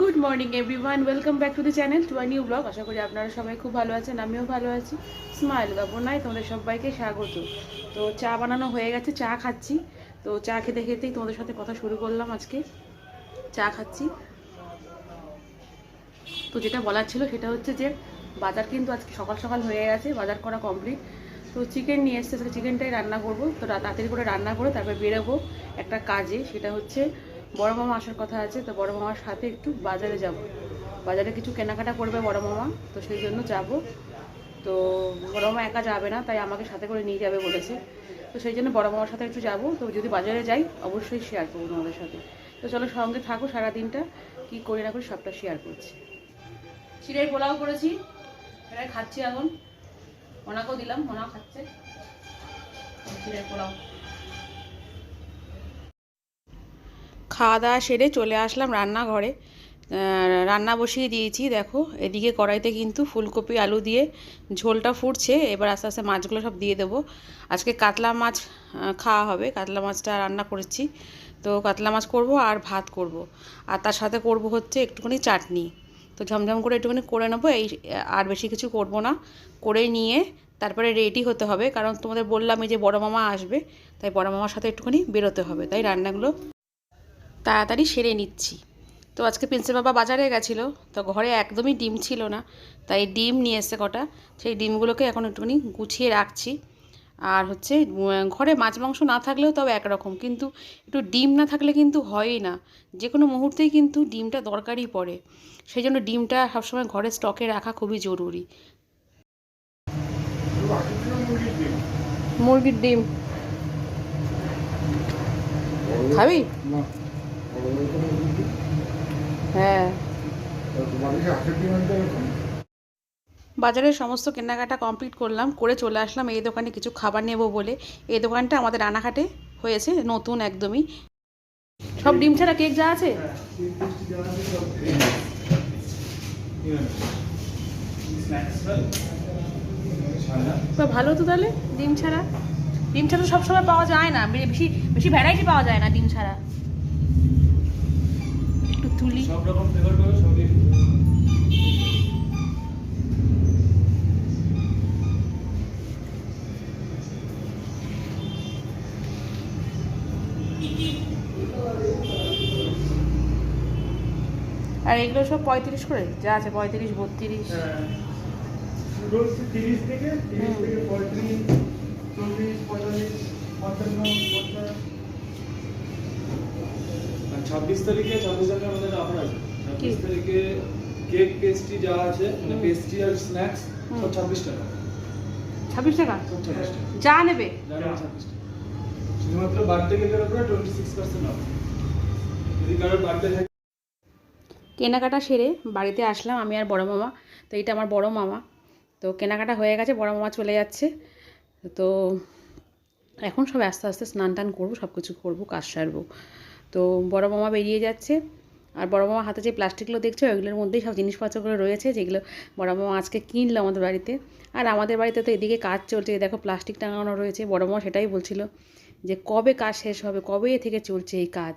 Good morning everyone welcome back to the channel to a new blog আশা করি আপনারা সবাই খুব ভালো আছেন, আমিও ভালো আছি। স্মাইল নাই, তোমাদের সবাইকে স্বাগত। তো চা বানানো হয়ে গেছে, চা খাচ্ছি। তো চা খেতে খেতেই তোমাদের সাথে কথা শুরু করলাম আজকে। চা খাচ্ছি। তো যেটা বলার ছিল সেটা হচ্ছে যে, বাজার কিন্তু আজকে সকাল সকাল হয়ে গেছে, বাজার করা কমপ্লিট তো চিকেন নিয়ে এসছে চিকেনটাই রান্না করব। তো তাড়াতাড়ি করে রান্না করে তারপর বেরোবো একটা কাজে, সেটা হচ্ছে বড় মামা আসার কথা আছে, তো বড় মামার সাথে একটু বাজারে যাব। বাজারে কিছু কেনাকাটা করবে বড় মামা, তো সেই জন্য যাব। তো বড় মামা একা যাবে না, তাই আমাকে সাথে করে নিয়ে যাবে বলেছে। তো সেই জন্য বড় মামার সাথে একটু যাব, তো যদি বাজারে যাই, অবশ্যই শেয়ার করব তোমাদের সাথে। তো চলো সঙ্গে থাকো সারা দিনটা কী করি না করি সবটা শেয়ার করছি। চিড়ের পোলাও করেছি এটা খাচ্ছি এখন। ওনাকেও দিলাম, ওনাও খাচ্ছে। চিড়ের পোলাও। খাওয়া দাওয়া সেরে চলে আসলাম রান্নাঘরে। রান্না বসিয়ে দিয়েছি, দেখো। এদিকে কড়াইতে কিন্তু ফুলকপি, আলু দিয়ে ঝোলটা ফুটছে। এবার আস্তে আস্তে মাছগুলো সব দিয়ে দেবো। আজকে কাতলা মাছ খাওয়া হবে। কাতলা মাছটা রান্না করেছি। তো কাতলা মাছ করব আর ভাত করব। আর তার সাথে করব হচ্ছে একটুখানি চাটনি। তো ঝমঝম করে একটুখানি করে নেব। এই আর বেশি কিছু করব না। করে নিয়ে তারপরে রেডি হতে হবে। কারণ তোমাদের বললাম এই যে বড় মামা আসবে, তাই বড় মামার সাথে একটুখানি বেরোতে হবে। তাই রান্নাগুলো তাড়াতাড়ি সেরে নিচ্ছি। তো আজকে প্রিন্সেপ বাবা বাজারে গেছিল, তো ঘরে একদমই ডিম ছিল না, তাই ডিম নিয়ে এসে কটা। সেই ডিমগুলোকে এখন একটুখানি গুছিয়ে রাখছি। আর হচ্ছে ঘরে মাছ মাংস না থাকলেও তবে একরকম, কিন্তু একটু ডিম না থাকলে কিন্তু হয়ই না। যে কোনো মুহূর্তেই কিন্তু ডিমটা দরকারই পড়ে। সেই জন্য ডিমটা সবসময় ঘরে স্টকে রাখা খুবই জরুরি। মুরগির ডিম। খাবি? হ্যাঁ। বাজারের সমস্ত কেনাকাটা কমপ্লিট করলাম, করে চলে আসলাম এই দোকানে কিছু খাবার নেব বলে। এই দোকানটা আমাদের রানাঘাটে হয়েছে, নতুন একদমই। সব ডিম ছাড়া কেক যা আছে? ভালো তো তাহলে, ডিম ছাড়া? ডিম ছাড়া সবসময় পাওয়া যায় না, বেশি বেশি ভ্যারাইটি পাওয়া যায় না ডিম ছাড়া। তুলি। সব রকম ফ্লেভার পাবে সবই আর এগুলো সব পঁয়ত্রিশ করে? যা আছে পঁয়ত্রিশ বত্রিশ। তিরিশ থেকে তিরিশ থেকে পঁয়ত্রিশ চল্লিশ পঁয়তাল্লিশ পঞ্চান্ন পঞ্চাশ। ছাব্বিশ তারিখে ছাব্বিশ তারিখে আমাদের অফার আছে। ছাব্বিশ তারিখে কেক পেস্ট্রি যা আছে মানে পেস্ট্রি আর স্ন্যাক্স সব। ছাব্বিশ টাকা। ছাব্বিশ টাকা? যা নেবে। শুধুমাত্র বার্থডে কেকের উপরে টোয়েন্টি সিক্স পার্সেন্ট অফ যদি কারোর বার্থডে থাকে কেনাকাটা সেরে বাড়িতে আসলাম আমি আর বড় মামা। তো এটা আমার বড় মামা। তো কেনাকাটা হয়ে গেছে বড় মামা চলে যাচ্ছে। তো এখন সব আস্তে আস্তে স্নান টান করব সব কিছু করব কাজ সারবো। তো বড় মামা বেরিয়ে যাচ্ছে। আর বড় মামা হাতে যে প্লাস্টিকগুলো দেখছ ওইগুলোর মধ্যেই সব জিনিসপত্রগুলো রয়েছে, যেগুলো বড় মামা আজকে কিনলো আমাদের বাড়িতে। আর আমাদের বাড়িতে তো এদিকে কাজ চলছে দেখো প্লাস্টিক টাঙানো রয়েছে। বড় মামা সেটাই বলছিল যে কবে কাজ শেষ হবে, কবে এ থেকে চলছে এই কাজ?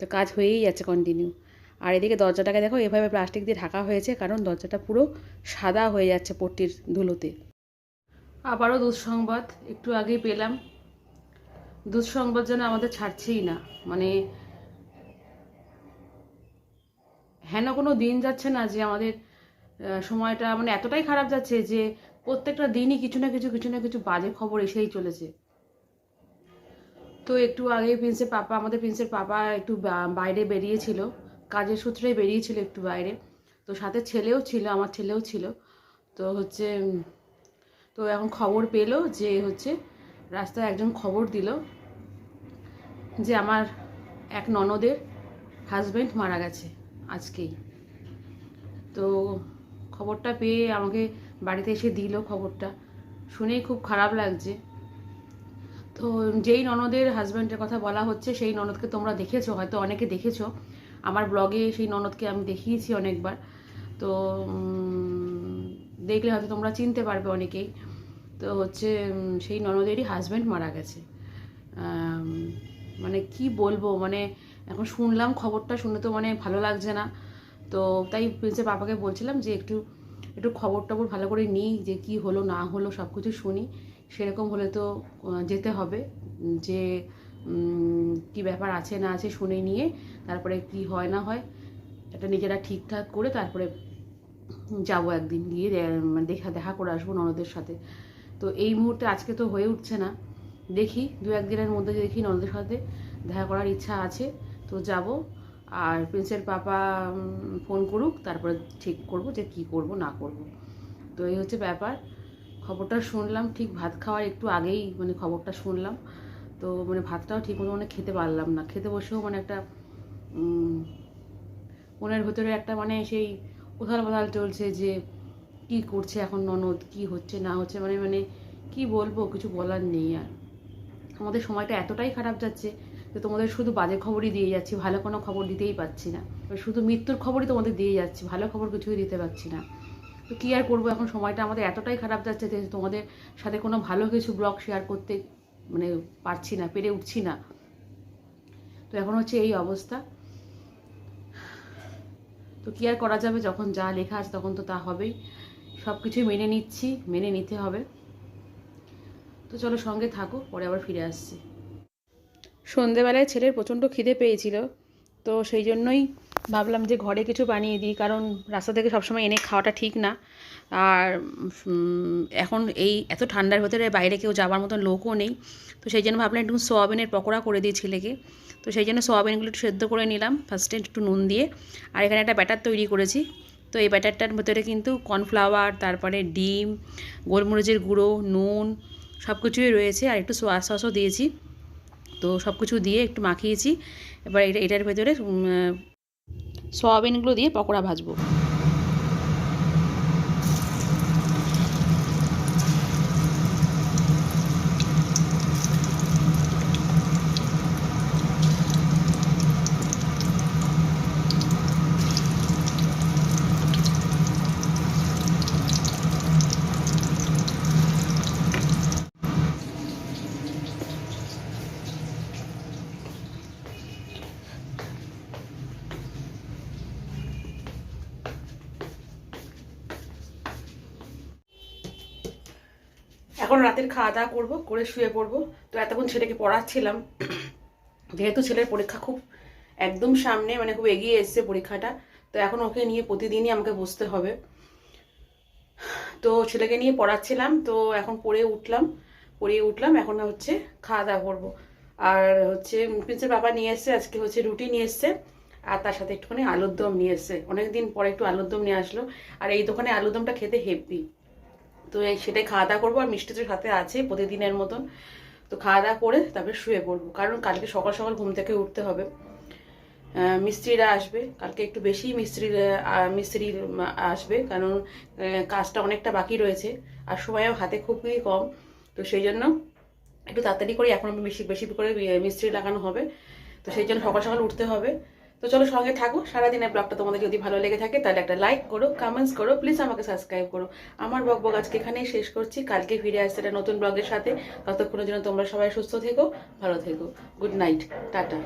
তো কাজ হয়েই যাচ্ছে কন্টিনিউ আর এদিকে দরজাটাকে দেখো, এভাবে প্লাস্টিক দিয়ে ঢাকা হয়েছে, কারণ দরজাটা পুরো সাদা হয়ে যাচ্ছে পট্টির ধুলোতে। আবারও দুঃসংবাদ, একটু আগেই পেলাম। দুঃসংবাদ যেন আমাদের ছাড়ছেই না। মানে হেন কোনো দিন যাচ্ছে না যে আমাদের সময়টা মানে এতটাই খারাপ যাচ্ছে যে প্রত্যেকটা দিনই কিছু না কিছু কিছু না কিছু বাজে খবর এসেই চলেছে। তো একটু আগে প্রিন্সের পাপা, আমাদের প্রিন্সের পাপা একটু বাইরে বেরিয়েছিল। কাজের সূত্রে বেরিয়েছিল একটু বাইরে। তো সাথে ছেলেও ছিল, আমার ছেলেও ছিল। তো হচ্ছে তো এখন খবর পেল যে হচ্ছে রাস্তায় একজন খবর দিল যে আমার এক ননদের হাজব্যান্ড মারা গেছে আজকেই। তো খবরটা পেয়ে আমাকে বাড়িতে এসে দিল খবরটা। শুনেই খুব খারাপ লাগছে। তো যেই ননদের হাজব্যান্ডের কথা বলা হচ্ছে, সেই ননদকে তোমরা দেখেছ, হয়তো অনেকে দেখেছ। আমার ব্লগে সেই ননদকে আমি দেখিয়েছি অনেকবার। তো দেখলে হয়তো তোমরা চিনতে পারবে অনেকেই। তো হচ্ছে সেই ননদেরই হাজব্যান্ড মারা গেছে। মানে কি বলব মানে এখন শুনলাম খবরটা, শুনে তো মানে ভালো লাগছে না। তো তাই প্রিন্সের পাপাকে বলছিলাম যে একটু একটু খবর টবর ভালো করে নিই, যে কি হলো, না হলো সব কিছু শুনি। সেরকম হলে তো যেতে হবে। যে কি ব্যাপার আছে, না আছে, শুনে নিয়ে, তারপরে কি হয়, না হয়, এটা নিজেরা ঠিকঠাক করে তারপরে যাব একদিন গিয়ে মানে দেখা দেখা করে আসব ননদের সাথে। তো এই মুহূর্তে আজকে তো হয়ে উঠছে না। দেখি, দু একদিনের মধ্যে দেখি ননদের সাথে দেখা করার ইচ্ছা আছে। তো যাব, আর প্রিন্সের পাপা ফোন করুক, তারপরে ঠিক করব যে কি করব, না করব। তো এই হচ্ছে ব্যাপার। খবরটা শুনলাম, ঠিক ভাত খাওয়ার একটু আগেই মানে খবরটা শুনলাম। তো মানে ভাতটাও ঠিক মতো মানে খেতে পারলাম না। খেতে বসেও মানে একটা মনের ভেতরে একটা মানে সেই উথাল পাথাল চলছে যে কি করছে এখন ননদ, কি হচ্ছে, না হচ্ছে মানে মানে কি বলব, কিছু বলার নেই আর। আমাদের সময়টা এতটাই খারাপ যাচ্ছে যে তোমাদের শুধু বাজে খবরই দিয়ে যাচ্ছি, ভালো কোনো খবর দিতেই পাচ্ছি না। শুধু মৃত্যুর খবরই তোমাদের দিয়ে যাচ্ছি, ভালো খবর কিছুই দিতে পারছি না। তো কী আর করব, এখন সময়টা আমাদের এতটাই খারাপ যাচ্ছে যে তোমাদের সাথে কোনো ভালো কিছু ব্লগ শেয়ার করতে মানে পারছি না, পেরে উঠছি না। তো এখন হচ্ছে এই অবস্থা। তো কী আর করা যাবে, যখন যা লেখা আছে তখন তো তা হবেই। সব কিছুই মেনে নিচ্ছি, মেনে নিতে হবে। তো চলো সঙ্গে থাকো, পরে আবার ফিরে আসছি। সন্ধেবেলায় ছেলের প্রচণ্ড খিদে পেয়েছিল, তো সেই জন্যই ভাবলাম যে ঘরে কিছু বানিয়ে দিই, কারণ রাস্তা থেকে সবসময় এনে খাওয়াটা ঠিক না। আর এখন এই এত ঠান্ডার ভেতরে বাইরে কেউ যাওয়ার মতন লোকও নেই। তো সেই জন্য ভাবলাম একটু সোয়াবিনের পকোড়া করে দিই ছেলেকে। তো সেই জন্য সোয়াবিনগুলো একটু সেদ্ধ করে নিলাম ফার্স্টে একটু নুন দিয়ে। আর এখানে একটা ব্যাটার তৈরি করেছি। তো এই ব্যাটারটার ভেতরে কিন্তু কর্নফ্লাওয়ার, তারপরে ডিম, গোলমরিচের গুঁড়ো, নুন সব কিছুই রয়েছে আর একটু সোয়া সসও দিয়েছি। তো সব কিছু দিয়ে একটু মাখিয়েছি। এবার এটা এটার ভেতরে সোয়াবিনগুলো দিয়ে পকোড়া ভাজবো। এখন রাতের খাওয়া দাওয়া করব, করে শুয়ে পড়ব। তো এতক্ষণ ছেলেকে পড়াচ্ছিলাম। যেহেতু ছেলের পরীক্ষা খুব একদম সামনে মানে খুব এগিয়ে এসছে পরীক্ষাটা, তো এখন ওকে নিয়ে প্রতিদিনই আমাকে বসতে হবে। তো ছেলেকে নিয়ে পড়াচ্ছিলাম, তো এখন পড়ে উঠলাম, পড়িয়ে উঠলাম, এখন হচ্ছে খাওয়া দাওয়া করব। আর হচ্ছে প্রিন্সের বাবা নিয়ে এসছে, আজকে হচ্ছে রুটি নিয়ে এসছে, আর তার সাথে একটুখানি আলুর দম নিয়ে এসছে। অনেকদিন পরে একটু আলুর দম নিয়ে আসলো। আর এই দোকানে আলুর দমটা খেতে হেভি। তো সেটাই খাওয়া দাওয়া করব, আর মিষ্টি তো সাথে আছে, প্রতিদিনের মতন। তো খাওয়া দাওয়া করে তারপরে শুয়ে পড়ব, কারণ কালকে সকাল সকাল ঘুম থেকে উঠতে হবে। মিস্ত্রিরা আসবে, কালকে একটু বেশি মিস্ত্রি মিস্ত্রি আসবে, কারণ কাজটা অনেকটা বাকি রয়েছে, আর সময়ও হাতে খুবই কম। তো সেই জন্য একটু তাড়াতাড়ি করে এখন বেশি বেশি করে মিস্ত্রি লাগানো হবে। তো সেই জন্য সকাল সকাল উঠতে হবে। তো চলো সঙ্গে থাকো, সারাদিনের ব্লগটা তোমাদের যদি ভালো লেগে থাকে তাহলে একটা লাইক করো কমেন্টস করো প্লিজ আমাকে সাবস্ক্রাইব করো। আমার ব্লগ ব্লগ আজকে এখানেই শেষ করছি, কালকে ফিরে আসছে একটা নতুন ব্লগের সাথে। ততক্ষণের জন্য তোমরা সবাই সুস্থ থেকো, ভালো থেকো। Good night tata.